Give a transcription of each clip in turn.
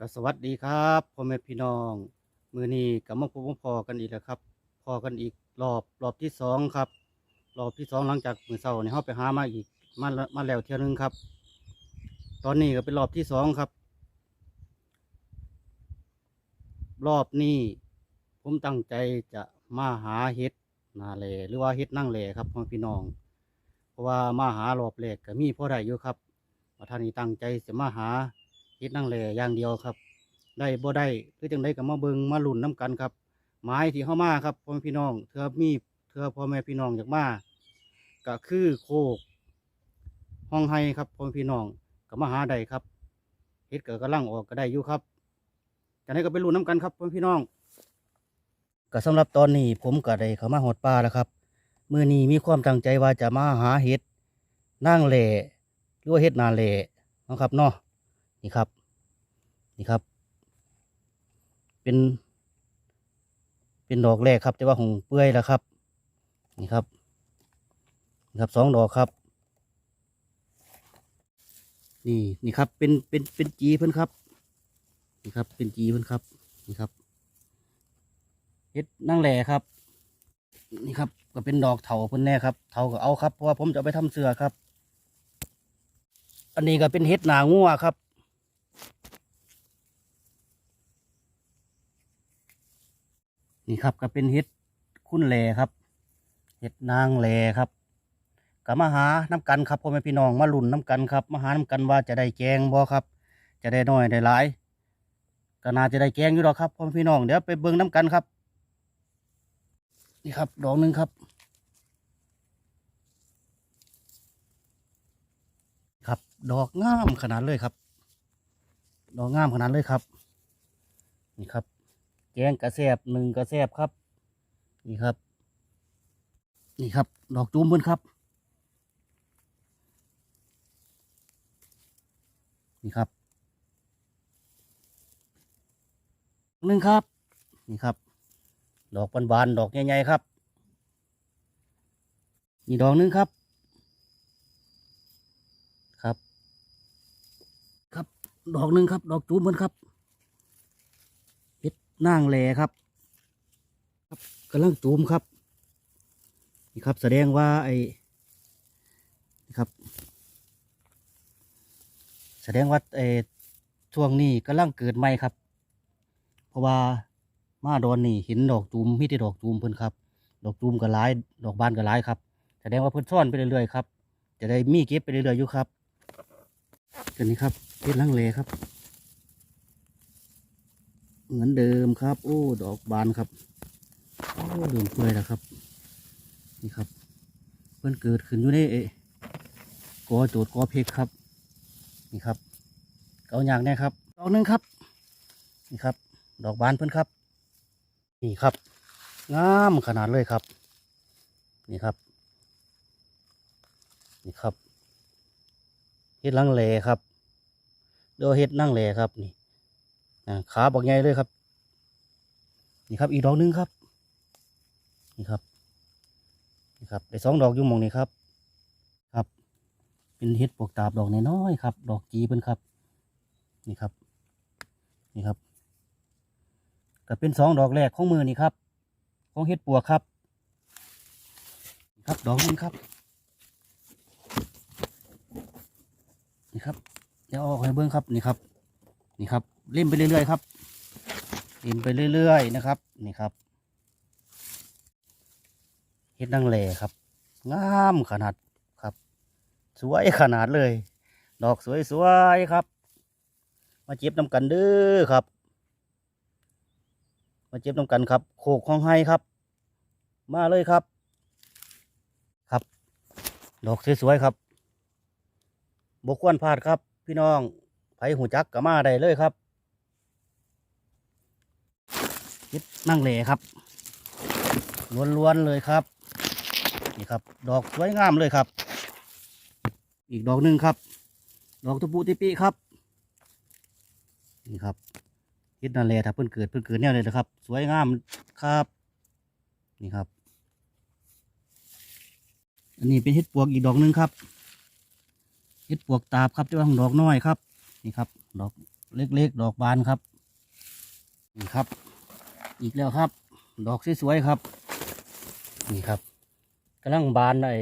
ก็สวัสดีครับพ่อแม่พี่น้อง มือนี้กับมาพบมาพอกันอีกแล้วครับพอกันอีกรอบรอบที่สองครับ รอบที่สองหลังจากมือเสาร์เนี่ยเขาไปหามาอีกมามาแล้วเที่ยวนึงครับ ตอนนี้ก็เป็นรอบที่สองครับ รอบนี้ผมตั้งใจจะมาหาเห็ดนาเลหรือว่าเห็ดนั่งเลครับพ่อพี่น้อง เพราะว่ามาหารอบแรกก็มีพอได้อยู่ครับว่าท่านนี้ตั้งใจจะมาหา เฮ็ดนั่งแหล่อย่างเดียวครับ ได้บ่ได้หรือจังได้ก็มาเบิงมาลุ้นน้กันครับไม้ที่เข้ามาครับพ่อแม่พี่น้องเธอมีเธอพ่อแม่พี่น้องอยากมาก็คือโคกห้องไห้ครับพ่อแม่พี่น้องก็มาหาได้ครับเฮ็ดเก็กำลังออกก็ได้อยู่ครับจังไดก็ไปลุ้นน้กันครับพ่อแม่พี่น้องก็สำหรับตอนนี้ผมก็ได้เข้ามาหอดป่าแล้วครับมื่อนี้มีความตั้งใจว่าจะมาหาเห็ดนางแหล่หรือว่าเห็ดนาแหล่นะครับเนาะ นี่ครับ นี่ครับ เป็น เป็นดอกแรกครับ แต่ว่าหงเปื่อยแล้วครับ นี่ครับ นี่ครับสองดอกครับ นี่นี่ครับ เป็น เป็น เป็นจีเพิ่นครับ นี่ครับ เป็นจีเพิ่นครับ นี่ครับเห็ดนางแหล่ครับ นี่ครับ ก็เป็นดอกเถาเพิ่นแน่ครับ เถาก็เอาครับ เพราะว่าผมจะไปทำเสื้อครับ อันนี้ก็เป็นเห็ดหนางัวครับ นี่ครับก็เป็นเห็ดคุ้นแหลครับเห็ดนางแหลครับก็มาหาน้ำกันครับพ่อแม่พี่น้องมาลุ่นน้ำกันครับมาหาน้ำกันว่าจะได้แกงบ่ครับ จะได้น้อยได้หลายก็น่าจะได้แกงอยู่หรอกครับพ่อแม่พี่น้องเดี๋ยวไปเบิ่งน้ำกันครับ นี่ครับดอกหนึ่งครับ ครับดอกงามขนาดเลยครับ ดอกงามขนาดเลยครับ นี่ครับ กงกระแซบหนึ่งกระแซบครับ นี่ครับ นี่ครับ ดอกจูมเพิ่นครับ นี่ครับหนึ่งครับ นี่ครับ ดอกบานๆดอกใหญ่ๆครับ นี่ดอกหนึงครับ ครับ ครับ ดอกหนึ่งครับ ดอกจูมเพิ่นครับ นางแหล่ครับครับกำลังจูมครับ นี่ครับแสดงว่าไอ้นี่ครับ แสดงว่าไอ้ช่วงนี้กำลังเกิดใหม่ครับ เพราะว่ามาดอนนี่เห็นดอกจูมมีแต่ดอกจูมเพิ่นครับ ดอกจูมก็หลายดอกบานก็หลายครับ แสดงว่าเพิ่นซ่อนไปเรื่อยๆครับ จะได้มีเก็บไปเรื่อยๆอยู่ครับกันนี้ครับเพชรลังเลครับ เหมือนเดิมครับ โอ้ ดอกบานครับ โอ้เดิมเปื่อยแล้วครับ นี่ครับ เพิ่นเกิดขึ้นอยู่ในเอกอโจดกอเพกครับ นี่ครับเกาอย่างแน่ครับ ดอกหนึ่งครับ นี่ครับ ดอกบานเพิ่นครับ นี่ครับ งามขนาดเลยครับ นี่ครับ นี่ครับเฮ็ดลังเลครับเดี๋ยวเฮ็ดนั่งเลครับนี่ ขาบอกใหญ่เลยครับ นี่ครับอีกดอกหนึงครับ นี่ครับ นี่ครับได้สองดอกอยู่หมองนี้ครับ ครับ เป็นเฮ็ดปวกตาบดอกน้อยๆครับ ดอกจีเพิ่นครับ นี่ครับ นี่ครับก็เป็นสองดอกแรกของมือนี่ครับ ของเฮ็ดปวกครับ ครับดอกหนึงครับ นี่ครับเดี๋ยวอออกให้เบิ้งครับ นี่ครับ นี่ครับ เล่นไปเรื่อยๆครับเล่นไปเรื่อยๆนะครับ นี่ครับเฮ็ดดังแหล่ครับ งามขนาดครับ สวยขนาดเลย ดอกสวยๆครับ มาเจ็บน้ำกันเด้อครับ มาเจ็บน้ำกันครับ โขกของให้ครับ มาเลยครับ ครับ ดอกสวยๆครับบกวนพลาดครับ พี่น้องไผหูจักก็มาได้เลยครับ คิดนั่งเหล่ครับล้วนๆเลยครับ นี่ครับ ดอกสวยงามเลยครับ อีกดอกหนึ่งครับ ดอกตุปุติปิครับ นี่ครับคิดนั่นแหละถ้าเพิ่นเกิดเพิ่นเกิดแนวเลยนะครับ สวยงามครับ นี่ครับ อันนี้เป็นเห็ดปวกอีกดอกหนึ่งครับเห็ดปวกตาบครับแต่ว่าของดอกน้อยครับ นี่ครับ ดอกเล็กๆ ดอกบานครับ นี่ครับ อีกแล้วครับ ดอกสวยๆครับ นี่ครับกำลังบานไอ้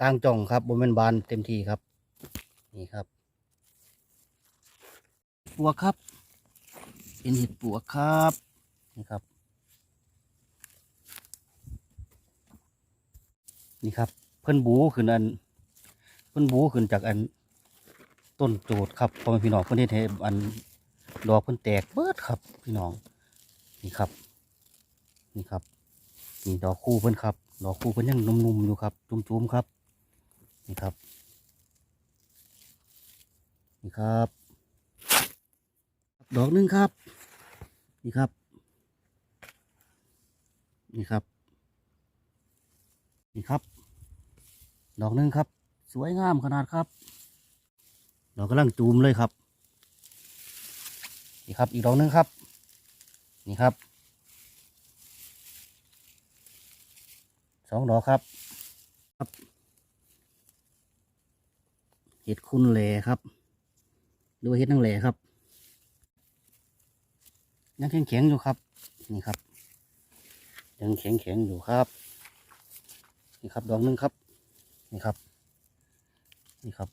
กลางจ่องครับบนเป็นบานเต็มที่ครับ นี่ครับปวกครับ เป็นเห็ดปวกครับนี่ครับ นี่ครับ เพิ่นบูขึ้นอัน เพิ่นบูขึ้นจากอันต้นโจดครับพ่อแม่พี่น้องเพิ่นเฮ็ดให้อันดอกเพิ่นแตกเบิดครับ พี่น้อง นี่ครับ นี่ครับนี่ดอกคู่เพิ่นครับ ดอกคู่เพิ่นยังนุ่มๆอยู่ครับ จุ่มๆครับ นี่ครับ นี่ครับ ดอกหนึ่งครับ นี่ครับ นี่ครับ นี่ครับ ดอกหนึ่งครับ สวยงามขนาดครับ ดอกกำลังจูมเลยครับ นี่ครับ อีกดอกหนึ่งครับ นี่ครับสองดอกครับครับเห็ดคุณแหล่ครับ หรือว่าเห็ดนางแหล่ครับ ยังแข็งแข็งอยู่ครับ นี่ครับ ยังแข็งแข็งอยู่ครับ นี่ครับดอกหนึ่งครับ นี่ครับ นี่ครับ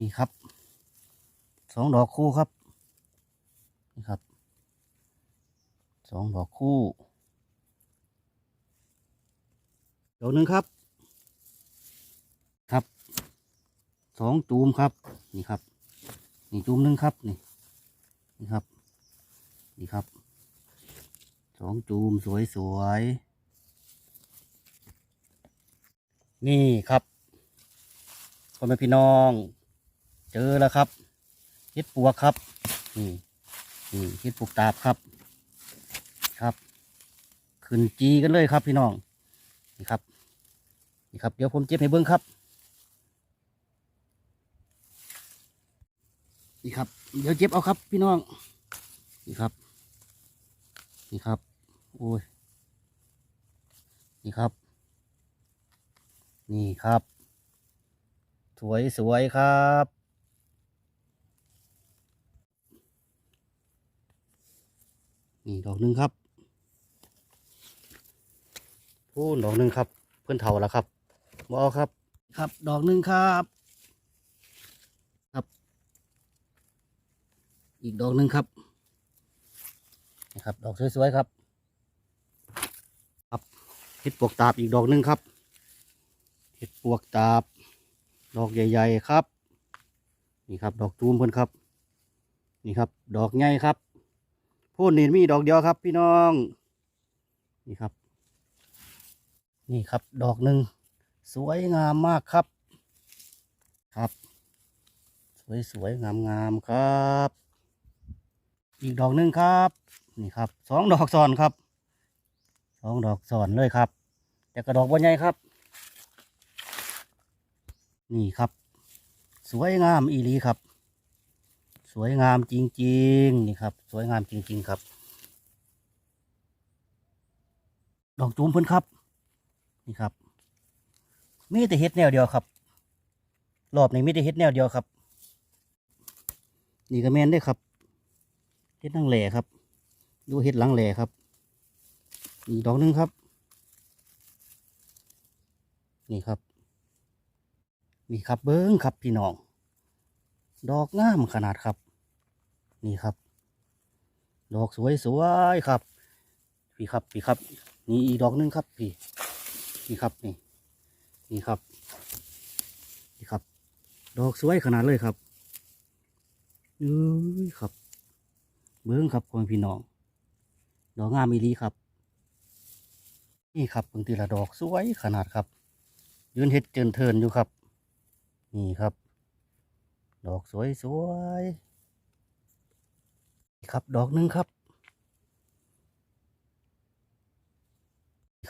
นี่ครับ สองดอกคู่ครับนี่ครับสองดอกคู่ดอกหนึ่งครับ ครับสองจูมครับนี่ครับ นี่จูมหนึ่งครับนี่นี่ครับนี่ครับสองจูมสวยสวยๆนี่ครับพ่อแม่พี่น้อง เจอแล้วครับ เห็ดปวกครับ นี่นี่เห็ดปวกตาบครับ ครับ ขึ้นจีกันเลยครับพี่น้อง นี่ครับ นี่ครับ เดี๋ยวผมเจ็บให้เบิ้งครับ นี่ครับ เดี๋ยวเจ็บเอาครับ พี่น้อง นี่ครับ นี่ครับ โอ้ย นี่ครับ นี่ครับ สวยสวยครับ นี่ดอกหนึ่งครับโอ้ดอกหนึ่งครับ เพื่อนเท่าแล้วครับบเอาครับ ครับ ดอกหนึ่งครับ ครับ อีกดอกหนึ่งครับนะครับ ดอกสวยๆครับ ครับเห็ดปวกตาบอีกดอกหนึ่งครับเห็ดปวกตาบ ดอกใหญ่ ๆ ครับ นี่ครับ ดอกจูมเพิ่นครับ นี่ครับ ดอกใหญ่ครับ พูดนี่มีดอกเดียวครับ พี่น้อง นี่ครับ นี่ครับ ดอกหนึ่งสวยงามมากครับ ครับ สวยสวยงามงามๆครับ อีกดอกหนึ่งครับ นี่ครับสองดอกซ้อนครับสองดอกซ้อนเลยครับ แต่กระดอกบนใหญ่ครับ นี่ครับ สวยงามอีลีครับ สวยงามจริงๆนี่ครับ สวยงามจริง ๆ ครับ ดอกจูมเพิ่นครับ นี่ครับ มีแต่เฮ็ดแนวเดียวครับ รอบนี้มีแต่เฮ็ดแนวเดียวครับ นี่ก็แมนได้ครับเฮ็ดนั่งแหล่ครับ ดูเฮ็ดหลังแหล่ครับอีกดอกหนึงครับ นี่ครับ นี่ครับเบิ้งครับพี่น้อง ดอกงามขนาดครับ นี่ครับ ดอกสวยสวยๆครับ พี่ครับพี่ครับ นี่อีดอกหนึงครับพี่นี่ครับนี่นี่ครับนี่ครับ ดอกสวยขนาดเลยครับเอ้ยครับ เบิ้งครับพ่อแม่พี่น้อง ดอกงามอีลีครับ นี่ครับบางทีละดอกสวยขนาดครับ ยืนเห็ดเจินเทินอยู่ครับ นี่ครับ ดอกสวยสวยครับดอกหนึ่งครับ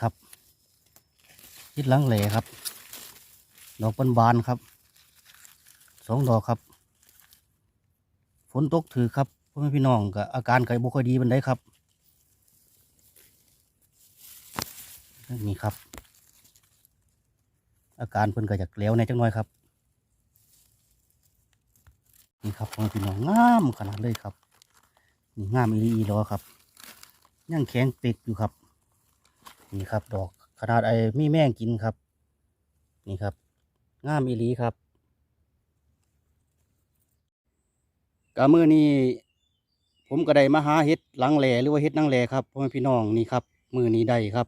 ครับทิดหลังแหล่ครับ ดอกบานๆครับสองดอกครับ ฝนตกถือครับพ่อแม่พี่น้องกับอาการไก่บุค่อยดีบันไดครับนี่ครับ อาการเพิ่นก็จากแล้วในจังน้อยครับ นี่ครับพ่อแม่พี่น้องงามขนาดเลยครับ นี่งามอีหลีอีหลอครับยังแข็งเป็กอยู่ครับ นี่ครับ ดอกขนาดไอ้มีแม่งกินครับ นี่ครับงามอีหลีครับกะมือนี้ผมก็ได้มาหาเห็ดหลังแหล่หรือว่าเห็ดนั่งแหล่ครับพ่อแม่พี่น้องนี่ครับ มือนี้ได้ครับ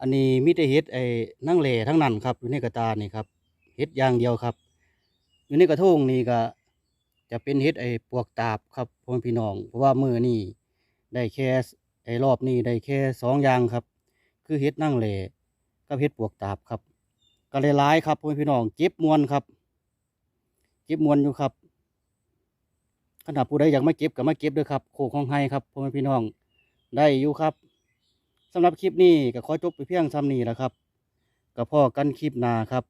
อันนี้มิได้เห็ดไอ้นั่งแหล่ทั้งนั้นครับอยู่ในกระตานี่ครับเห็ดอย่างเดียวครับอยู่ในกระทงนี่ก็ จะเป็นเห็ดไอ้ปวกตาบครับพ่อแม่พี่น้อง เพราะว่ามือนี้ได้แค่ไอ้รอบนี้ได้แค่สองอย่างครับ คือเห็ดนั่งแหล่กับเห็ดปวกตาบครับก็เลยร้ายครับพ่อแม่พี่น้องเจ็บมวนครับ เจ็บมวนอยู่ครับขนาดผู้ใดอยากมาเก็บก็มาเก็บด้วยครับโคกของไห้ครับพ่อแม่พี่น้องได้อยู่ครับสำหรับคลิปนี้ก็ขอจบไปเพียงซ้ำนี้แหละครับก็พอกันคลิปหน้าครับ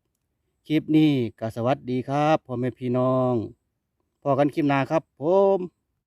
คลิปนี้ก็สวัสดีครับพ่อแม่พี่น้อง พอกันคลิปหน้าครับผม